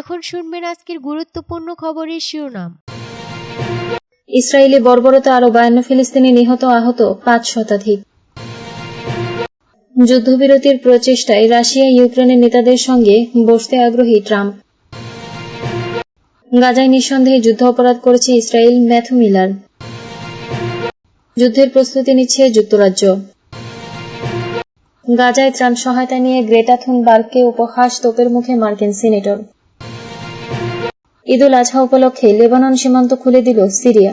এখন শুনবেন আজকের গুরুত্বপূর্ণ খবরের শিরোনাম। ইসরায়েলি বর্বরতা আরও বায়ান্ন ফিলিস্তিনি নিহত আহত পাঁচ শতাধিক। যুদ্ধবিরতির প্রচেষ্টায় রাশিয়া ইউক্রেনের নেতাদের সঙ্গে বসতে আগ্রহী ট্রাম্প। গাজায় নিঃসন্দেহে যুদ্ধ অপরাধ করেছে ইসরায়েল ম্যাথু মিলার। যুদ্ধের প্রস্তুতি নিচ্ছে যুক্তরাজ্য। গাজায় ত্রাণ সহায়তা নিয়ে গ্রেটা থুনবার্গকে উপহাস তোপের মুখে মার্কিন সিনেটর। ঈদুল আজহা উপলক্ষে লেবানন সীমান্ত খুলে দিল সিরিয়া।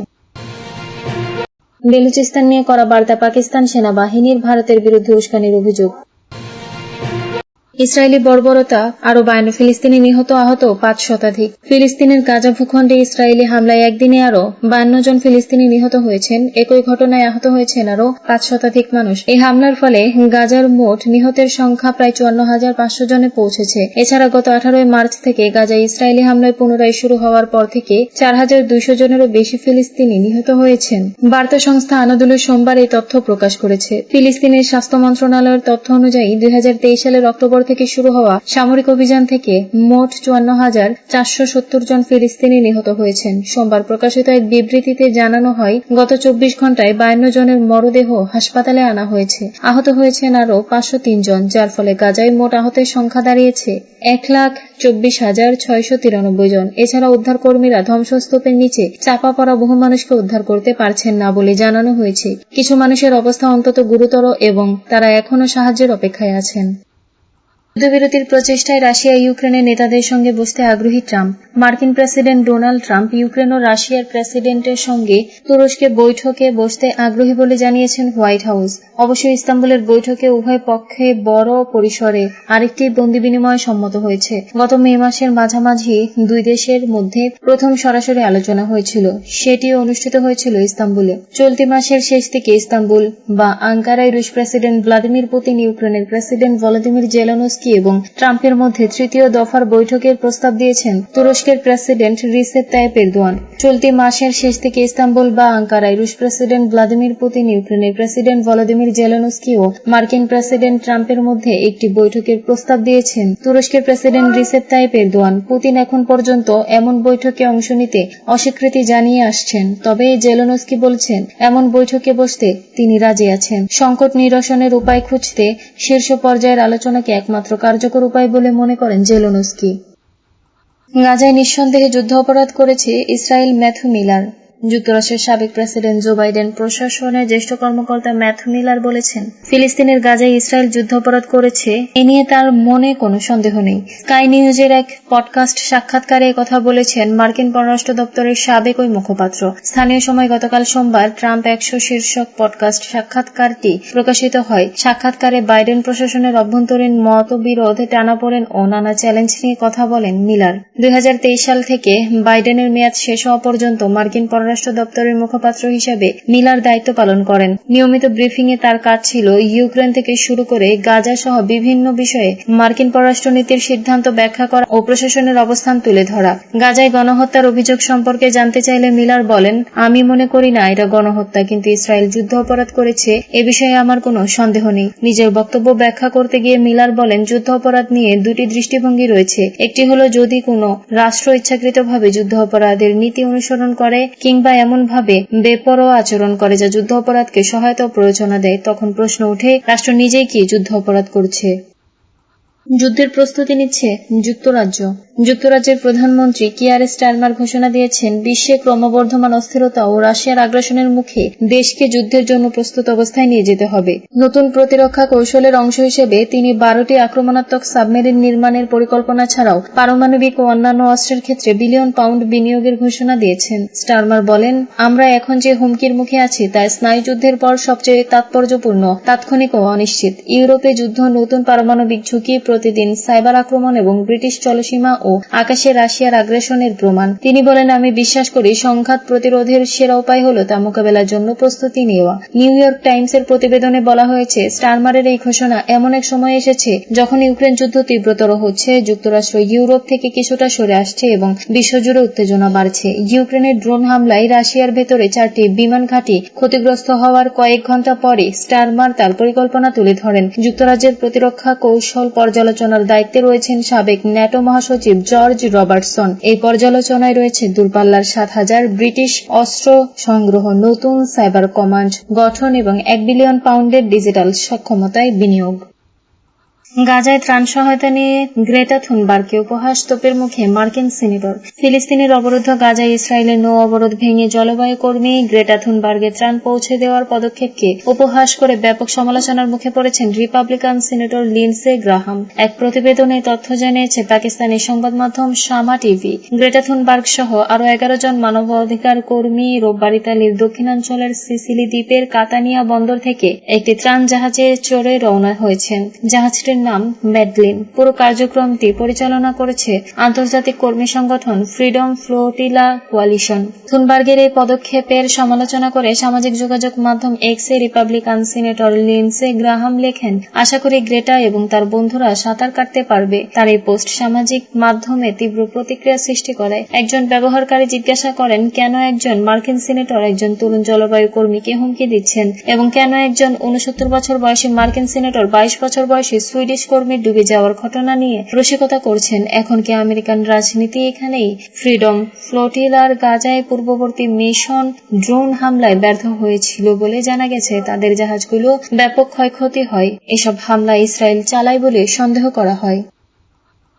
বেলুচিস্তান নিয়ে করা বার্তা পাকিস্তান সেনাবাহিনীর ভারতের বিরুদ্ধে উস্কানির অভিযোগ। ইসরায়েলি বর্বরতা আরও বায়ান্ন ফিলিস্তিনি নিহত আহত পাঁচ শতাধিক। ফিলিস্তিনের গাজা ভূখণ্ডে ইসরায়েলি হামলায় একদিনে আরও বায়ান্ন জন ফিলিস্তিনি নিহত হয়েছেন। একই ঘটনায় আহত হয়েছেন আরও পাঁচ শতাধিক মানুষ। এই হামলার ফলে গাজার মোট নিহতের সংখ্যা প্রায় চুয়ান্ন হাজার পাঁচশো জনে পৌঁছেছে। এছাড়া গত আঠারোই মার্চ থেকে গাজা ইসরায়েলি হামলায় পুনরায় শুরু হওয়ার পর থেকে চার হাজার দুইশো জনেরও বেশি ফিলিস্তিনি নিহত হয়েছেন। বার্তা সংস্থা আনাদুলু সোমবার এই তথ্য প্রকাশ করেছে। ফিলিস্তিনের স্বাস্থ্য মন্ত্রণালয়ের তথ্য অনুযায়ী দু হাজার তেইশ সালের অক্টোবর থেকে শুরু হওয়া সামরিক অভিযান থেকে মোট চুয়ান্ন হাজার চারশো সত্তর জন ফিলিস্তিনি নিহত হয়েছেন। সোমবার প্রকাশিত এক বিবৃতিতে জানানো হয়, গত চব্বিশ ঘন্টায় বায়ান্ন জনের মরদেহ হাসপাতালে আনা হয়েছে। আহত হয়েছেন আরও পাঁচশো জন, যার ফলে গাজায় মোট আহতের সংখ্যা দাঁড়িয়েছে এক লাখ চব্বিশ হাজার ছয়শো তিরানব্বই জন। এছাড়া উদ্ধারকর্মীরা ধ্বংসস্তূপের নিচে চাপা পড়া বহু মানুষকে উদ্ধার করতে পারছেন না বলে জানানো হয়েছে। কিছু মানুষের অবস্থা অন্তত গুরুতর এবং তারা এখনও সাহায্যের অপেক্ষায় আছেন। যুদ্ধবিরতির প্রচেষ্টায় রাশিয়া, ইউক্রেনের নেতাদের সঙ্গে বসতে আগ্রহী ট্রাম্প। মার্কিন প্রেসিডেন্ট ডোনাল্ড ট্রাম্প ইউক্রেন ও রাশিয়ার প্রেসিডেন্টের সঙ্গে তুরস্কে বৈঠকে বসতে আগ্রহী বলে জানিয়েছেন হোয়াইট হাউস। অবশ্য ইস্তাম্বুলের বৈঠকে উভয় পক্ষে বড় পরিসরে আরেকটি বন্দি বিনিময় সম্মত হয়েছে। গত মে মাসের মাঝামাঝি দুই দেশের মধ্যে প্রথম সরাসরি আলোচনা হয়েছিল। সেটি অনুষ্ঠিত হয়েছিল ইস্তাম্বুলে। চলতি মাসের শেষ থেকে ইস্তাম্বুল বা আঙ্কারায় রুশ প্রেসিডেন্ট ভ্লাদিমির পুতিন, ইউক্রেনের প্রেসিডেন্ট ভলাদিমির জেলানোস্কি এবং ট্রাম্পের মধ্যে তৃতীয় দফার বৈঠকের প্রস্তাব দিয়েছেন তুরস্কের প্রেসিডেন্ট রিসেপ তাইপ এরদোয়ান। চলতি মাসের শেষ থেকে ইস্তাম্বুল বা আঙ্কারায় রুশ প্রেসিডেন্ট ভ্লাদিমির পুতিন, ইউক্রেনের প্রেসিডেন্ট ভলাদিমির জেলানোস্কি ও মার্কিন প্রেসিডেন্ট ট্রাম্পের মধ্যে একটি বৈঠকের প্রস্তাব দিয়েছেন তুরস্কের president Recep Tayyip Erdogan. Putin এখন পর্যন্ত এমন বৈঠকে অংশ নিতে অস্বীকৃতি জানিয়ে আসছেন, তবে জেলনস্কি বলছেন, এমন বৈঠকে বসতে তিনি রাজি আছেন। সংকট নিরসনের উপায় খুঁজতে শীর্ষ পর্যায়ের আলোচনাকে একমাত্র কার্যকর উপায় বলে মনে করেন জেলোনস্কি। গাজায় নিঃসন্দেহে যুদ্ধ অপরাধ করেছে ইসরায়েল ম্যাথু মিলার যুক্তরাষ্ট্রের সাবেক প্রেসিডেন্ট জো বাইডেন প্রশাসনের জ্যেষ্ঠ কর্মকর্তা ম্যাথু মিলার বলেছেন, ফিলিস্তিনের গাজায় ইসরায়েল যুদ্ধাপরাধ করেছে এ নিয়ে তার মনে কোনো সন্দেহ নেই। স্কাই নিউজের এক পডকাস্ট সাক্ষাৎকারে কথা বলেছেন মার্কিন পররাষ্ট্র দপ্তরের সাবেক ওই মুখপাত্র। স্থানীয় সময় গতকাল সোমবার ট্রাম্প একশো শীর্ষক পডকাস্ট সাক্ষাৎকারটি প্রকাশিত হয়। সাক্ষাৎকারে বাইডেন প্রশাসনের অভ্যন্তরীণ মতবিরোধ টানাপোড়েন ও নানা চ্যালেঞ্জ নিয়ে কথা বলেন মিলার। দুই হাজার তেইশ সাল থেকে বাইডেনের মেয়াদ শেষ হওয়া পর্যন্ত মার্কিন পররাষ্ট্র পররাষ্ট্র দপ্তরের মুখপাত্র হিসেবে মিলার দায়িত্ব পালন করেন। নিয়মিত ব্রিফিং এ তার কাজ ছিল ইউক্রেন থেকে শুরু করে গাজা সহ বিভিন্ন বিষয়ে মার্কিন পররাষ্ট্রনীতির সিদ্ধান্ত ব্যাখ্যা করা ও প্রশাসনের অবস্থান তুলে ধরা। গাজায় গণহত্যার অভিযোগ সম্পর্কে জানতে চাইলে মিলার বলেন, আমি মনে করি না এটা গণহত্যা, কিন্তু ইসরায়েল যুদ্ধ অপরাধ করেছে, এ বিষয়ে আমার কোনো সন্দেহ নেই। নিজের বক্তব্য ব্যাখ্যা করতে গিয়ে মিলার বলেন, যুদ্ধ অপরাধ নিয়ে দুটি দৃষ্টিভঙ্গি রয়েছে। একটি হলো যদি কোনো রাষ্ট্র ইচ্ছাকৃতভাবে যুদ্ধ অপরাধের নীতি অনুসরণ করে, কিংবা এমনভাবে বেপরোয়া আচরণ করে যা যুদ্ধ অপরাধকে সহায়তা ও প্রয়োজনা দেয়, তখন প্রশ্ন ওঠে, রাষ্ট্র নিজেই কি যুদ্ধ অপরাধ করছে? যুদ্ধের প্রস্তুতি নিচ্ছে যুক্তরাজ্য। যুক্তরাজ্যের প্রধানমন্ত্রী কিয়ার স্টারমার ঘোষণা দিয়েছেন, বিশ্বে ক্রমবর্ধমান অস্থিরতা ও রাশিয়ার আগ্রাসনের মুখে দেশকে যুদ্ধের জন্য প্রস্তুত অবস্থায় নিয়ে যেতে হবে। নতুন প্রতিরক্ষা কৌশলের অংশ হিসেবে তিনি বারোটি আক্রমণাত্মক সাবমেরিন নির্মাণের পরিকল্পনা ছাড়াও পারমাণবিক ও অন্যান্য অস্ত্রের ক্ষেত্রে বিলিয়ন পাউন্ড বিনিয়োগের ঘোষণা দিয়েছেন। স্টারমার বলেন, আমরা এখন যে হুমকির মুখে আছি তা স্নায়ুযুদ্ধের পর সবচেয়ে তাৎপর্যপূর্ণ, তাৎক্ষণিক ও অনিশ্চিত। ইউরোপে যুদ্ধ নতুন পারমাণবিক ঝুঁকি প্রতিদিন সাইবার আক্রমণ এবং ব্রিটিশ জলসীমা ও আকাশে রাশিয়ার আগ্রাসনের প্রমাণ। তিনি বলেন, আমি বিশ্বাস করি সংঘাত প্রতিরোধের সেরা উপায় হল তা মোকাবেলার জন্য প্রস্তুতি নেওয়া। নিউ ইয়র্ক টাইমসের প্রতিবেদনে বলা হয়েছে, স্টারমারের এই ঘোষণা এমন এক সময় এসেছে যখন ইউক্রেন যুদ্ধ তীব্রতর হচ্ছে, যুক্তরাষ্ট্র ইউরোপ থেকে কিছুটা সরে আসছে এবং বিশ্বজুড়ে উত্তেজনা বাড়ছে। ইউক্রেনের ড্রোন হামলায় রাশিয়ার ভেতরে চারটি বিমান ঘাঁটি ক্ষতিগ্রস্ত হওয়ার কয়েক ঘণ্টা পরে স্টারমার তার পরিকল্পনা তুলে ধরেন। যুক্তরাজ্যের প্রতিরক্ষা কৌশল পর্যালোচনা পর্যালোচনার দায়িত্বে রয়েছেন সাবেক ন্যাটো মহাসচিব জর্জ রবার্টসন। এই পর্যালোচনায় রয়েছে দূরপাল্লার সাত হাজার ব্রিটিশ অস্ত্র সংগ্রহ, নতুন সাইবার কমান্ড গঠন এবং এক বিলিয়ন পাউন্ডের ডিজিটাল সক্ষমতায় বিনিয়োগ। গাজায় ত্রাণ সহায়তা নিয়ে গ্রেটা থুনবার্গকে উপহাস তোপের মুখে মার্কিন সিনেটর। ফিলিস্তিনের অবরুদ্ধ গাজায় ইসরায়েলের নৌ অবরোধ ভেঙে জলবায়ু কর্মী গ্রেটা থুনবার্গে ত্রাণ পৌঁছে দেওয়ার পদক্ষেপকে উপহাস করে ব্যাপক সমালোচনার মুখে পড়েছেন রিপাবলিকান সিনেটর লিন্সে গ্রাহাম। এক প্রতিবেদনে তথ্য জানিয়েছে, পাকিস্তানি সংবাদ মাধ্যম শামা টিভি, গ্রেটা থুনবার্গ সহ আরও এগারো জন মানবাধিকার কর্মী রোববার ইতালির দক্ষিণাঞ্চলের সিসিলি দ্বীপের কাতানিয়া বন্দর থেকে একটি ত্রাণ জাহাজে চড়ে রওনা হয়েছেন। জাহাজটির নাম ম্যাডলিন পুরো কার্যক্রমটি পরিচালনা করেছে আন্তর্জাতিক কর্মী সংগঠন ফ্রিডম ফ্লোটিলা কোয়ালিশন। থুনবার্গের এই পদক্ষেপের সমালোচনা করে সামাজিক যোগাযোগ মাধ্যম এক্স এ রিপাবলিকান সিনেটর লিন্সে গ্রাহাম লেখেন, আশা করি গ্রেটা এবং তার বন্ধুরা সাঁতার কাটতে পারবে। তার এই পোস্ট সামাজিক মাধ্যমে তীব্র প্রতিক্রিয়া সৃষ্টি করে। একজন ব্যবহারকারী জিজ্ঞাসা করেন, কেন একজন মার্কিন সিনেটর একজন তরুণ জলবায়ু কর্মীকে হুমকি দিচ্ছেন? এবং কেন একজন উনসত্তর বছর বয়সী মার্কিন সিনেটর বাইশ বছর বয়সী সুইডিশ কর্মীর ডুবে যাওয়ার ঘটনা নিয়ে রসিকতা করছেন এখন কি আমেরিকান রাজনীতি এখানেই। ফ্রিডম ফ্লোটিলার গাজায় পূর্ববর্তী মিশন ড্রোন হামলায় ব্যর্থ হয়েছিল বলে জানা গেছে। তাদের জাহাজগুলো ব্যাপক ক্ষয়ক্ষতি হয়। এসব হামলা ইসরায়েল চালায় বলে সন্দেহ করা হয়।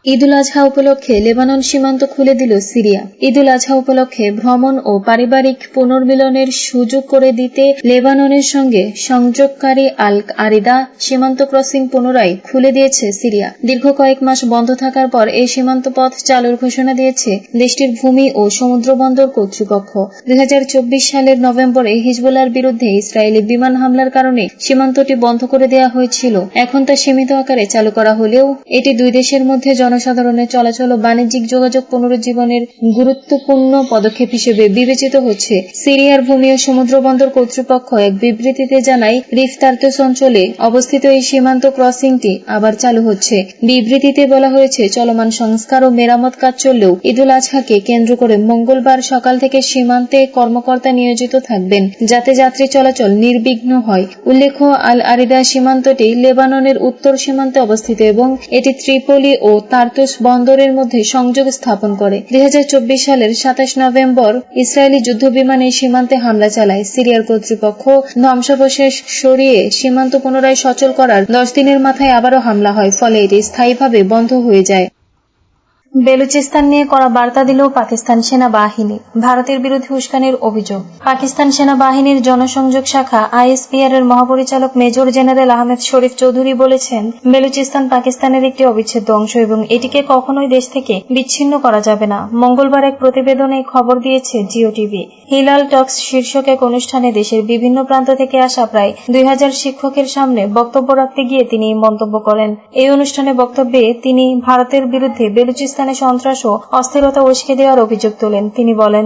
ঈদুল আজহা উপলক্ষে লেবানন সীমান্ত খুলে দিল সিরিয়া। ঈদুল আজহা উপলক্ষে ভ্রমণ ও পারিবারিক পুনর্মিলনের সুযোগ করে দিতে লেবাননের সঙ্গে সংযোগকারী আল আরিদা সীমান্ত ক্রসিং পুনরায় খুলে দিয়েছে সিরিয়া। দীর্ঘ কয়েক মাস বন্ধ থাকার পর এই সীমান্ত পথ চালুর ঘোষণা দিয়েছে দেশটির ভূমি ও সমুদ্র বন্দর কর্তৃপক্ষ। দুই হাজার চব্বিশ সালের নভেম্বরে হিজবুল্লার বিরুদ্ধে ইসরায়েলি বিমান হামলার কারণে সীমান্তটি বন্ধ করে দেওয়া হয়েছিল। এখন তা সীমিত আকারে চালু করা হলেও এটি দুই দেশের মধ্যে জনসাধারণের চলাচল ও বাণিজ্যিক যোগাযোগ পুনরুজ্জীবনের গুরুত্বপূর্ণ পদক্ষেপ হিসেবে বিবেচিত হচ্ছে। সিরিয়ার ভূমি ও সমুদ্র বন্দর কর্তৃপক্ষ এক বিবৃতিতে জানায় রিফতার্তস অঞ্চলে অবস্থিত এই সীমান্ত ক্রসিংটি আবার চালু হচ্ছে। বিবৃতিতে বলা হয়েছে, চলমান সংস্কার ও মেরামত কাজ চললেও ঈদুল আজহাকে কেন্দ্র করে মঙ্গলবার সকাল থেকে সীমান্তে কর্মকর্তা নিয়োজিত থাকবেন, যাতে যাত্রী চলাচল নির্বিঘ্ন হয়। উল্লেখ্য আল আরিদা সীমান্তটি লেবাননের উত্তর সীমান্তে অবস্থিত এবং এটি ত্রিপলি ও তার্তুস বন্দরের মধ্যে সংযোগ স্থাপন করে। দুই হাজার চব্বিশ সালের সাতাশ নভেম্বর ইসরায়েলি যুদ্ধবিমান এই সীমান্তে হামলা চালায় সিরিয়ার কর্তৃপক্ষ। ধ্বংসাবশেষ সরিয়ে সীমান্ত পুনরায় সচল করার দশ দিনের মাথায় আবারও হামলা হয়, ফলে এটি স্থায়ীভাবে বন্ধ হয়ে যায়। বেলুচিস্তান নিয়ে করা বার্তা দিল পাকিস্তান সেনাবাহিনী। ভারতের বিরুদ্ধে উস্কানির অভিযোগ। পাকিস্তান সেনাবাহিনীর জনসংযোগ শাখা আইএসপিআর এর মহাপরিচালক মেজর জেনারেল আহমেদ শরীফ চৌধুরী বলেছেন, বেলুচিস্তান পাকিস্তানের একটি অবিচ্ছেদ্য অংশ এবং এটিকে কখনোই দেশ থেকে বিচ্ছিন্ন করা যাবে না। মঙ্গলবার এক প্রতিবেদনে খবর দিয়েছে জিও টিভি। হিলাল টক্স শীর্ষক এক অনুষ্ঠানে দেশের বিভিন্ন প্রান্ত থেকে আসা প্রায় দুই হাজার শিক্ষকের সামনে বক্তব্য রাখতে গিয়ে তিনি এই মন্তব্য করেন। এই অনুষ্ঠানে বক্তব্যে তিনি ভারতের বিরুদ্ধে বেলুচিস্তানে সন্ত্রাস ও অস্থিরতা উস্কে দেওয়ার অভিযোগ তোলেন। তিনি বলেন